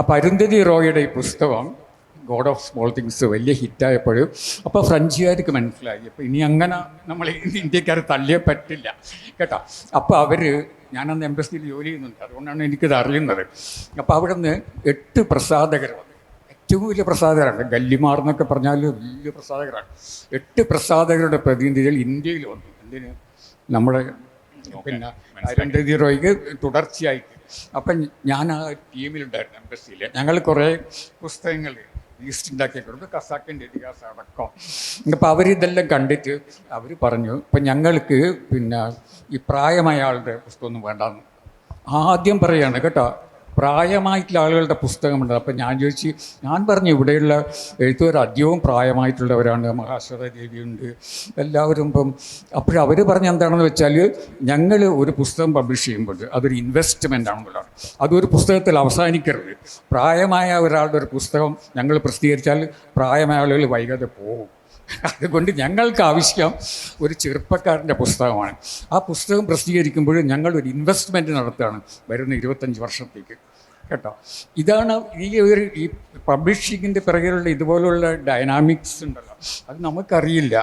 അപ്പോൾ അരുന്ധതി റോയുടെ ഈ പുസ്തകം ഗോഡ് ഓഫ് സ്മോൾ തിങ്സ് വലിയ ഹിറ്റായപ്പോൾ അപ്പോൾ ഫ്രഞ്ചുകാർക്ക് മനസ്സിലായി. അപ്പോൾ ഇനി അങ്ങനെ നമ്മൾ ഇന്ത്യക്കാർ തള്ളിയേ പറ്റില്ല കേട്ടോ? അപ്പോൾ അവർ ഞാനന്ന് എംബസിയിൽ ജോലി ചെയ്യുന്നുണ്ട്. അതുകൊണ്ടാണ് എനിക്കിത് അറിയുന്നത്. അപ്പോൾ അവിടെ നിന്ന് എട്ട് പ്രസാധകർ ഏറ്റവും വലിയ പ്രസാധകരാണ് ഗല്ലിമാർ എന്നൊക്കെ പറഞ്ഞാൽ വലിയ പ്രസാധകരാണ്. എട്ട് പ്രസാധകരുടെ പ്രതിനിധികൾ ഇന്ത്യയിൽ വന്നു. എന്തിന്? നമ്മുടെ പിന്നെ രണ്ട് ജീറോയ്ക്ക് തുടർച്ചയായിട്ട് അപ്പം ഞാൻ ആ ടീമിലുണ്ടായിരുന്നു എംബസിയിൽ ഞങ്ങൾ കുറേ പുസ്തകങ്ങൾ ഈസ്റ്റ് ഉണ്ടാക്കി കൊടുത്തു കസാക്കിന്റെ ഇതിഹാസം അടക്കം. അപ്പം അവരിതെല്ലാം കണ്ടിട്ട് അവർ പറഞ്ഞു ഇപ്പം ഞങ്ങൾക്ക് പിന്നെ ഈ പ്രായമായ ആളുടെ പുസ്തകമൊന്നും വേണ്ടെന്ന്. ആദ്യം പറയാണ് കേട്ടോ പ്രായമായിട്ടുള്ള ആളുകളുടെ പുസ്തകമുണ്ട്. അപ്പം ഞാൻ ചോദിച്ചു ഞാൻ പറഞ്ഞു ഇവിടെയുള്ള എഴുത്തുകാർ അധികവും പ്രായമായിട്ടുള്ളവരാണ് മഹാശ്വര ദേവിയുണ്ട് എല്ലാവരും ഇപ്പം അപ്പോഴവർ പറഞ്ഞ എന്താണെന്ന് വെച്ചാൽ ഞങ്ങൾ ഒരു പുസ്തകം പബ്ലിഷ് ചെയ്യുമ്പോൾ അതൊരു ഇൻവെസ്റ്റ്മെന്റ് ആണെന്നുള്ളതാണ്. അതൊരു പുസ്തകത്തിൽ അവസാനിക്കരുത്. പ്രായമായ ഒരാളുടെ ഒരു പുസ്തകം ഞങ്ങൾ പ്രസിദ്ധീകരിച്ചാൽ പ്രായമായ ആളുകൾ വൈകാതെ പോകും. അതുകൊണ്ട് ഞങ്ങൾക്ക് ആവശ്യം ഒരു ചെറുപ്പക്കാരന്റെ പുസ്തകമാണ്. ആ പുസ്തകം പ്രസിദ്ധീകരിക്കുമ്പോൾ ഞങ്ങളൊരു ഇൻവെസ്റ്റ്മെന്റ് നടത്തുകയാണ് വരുന്ന ഇരുപത്തഞ്ച് വർഷത്തേക്ക്. കേട്ടോ. ഇതാണ് ഈ ഒരു ഈ പബ്ലിഷിങ്ങിന്റെ പിറകിലുള്ള ഇതുപോലുള്ള ഡൈനാമിക്സ് ഉണ്ടല്ലോ. അത് നമുക്കറിയില്ല.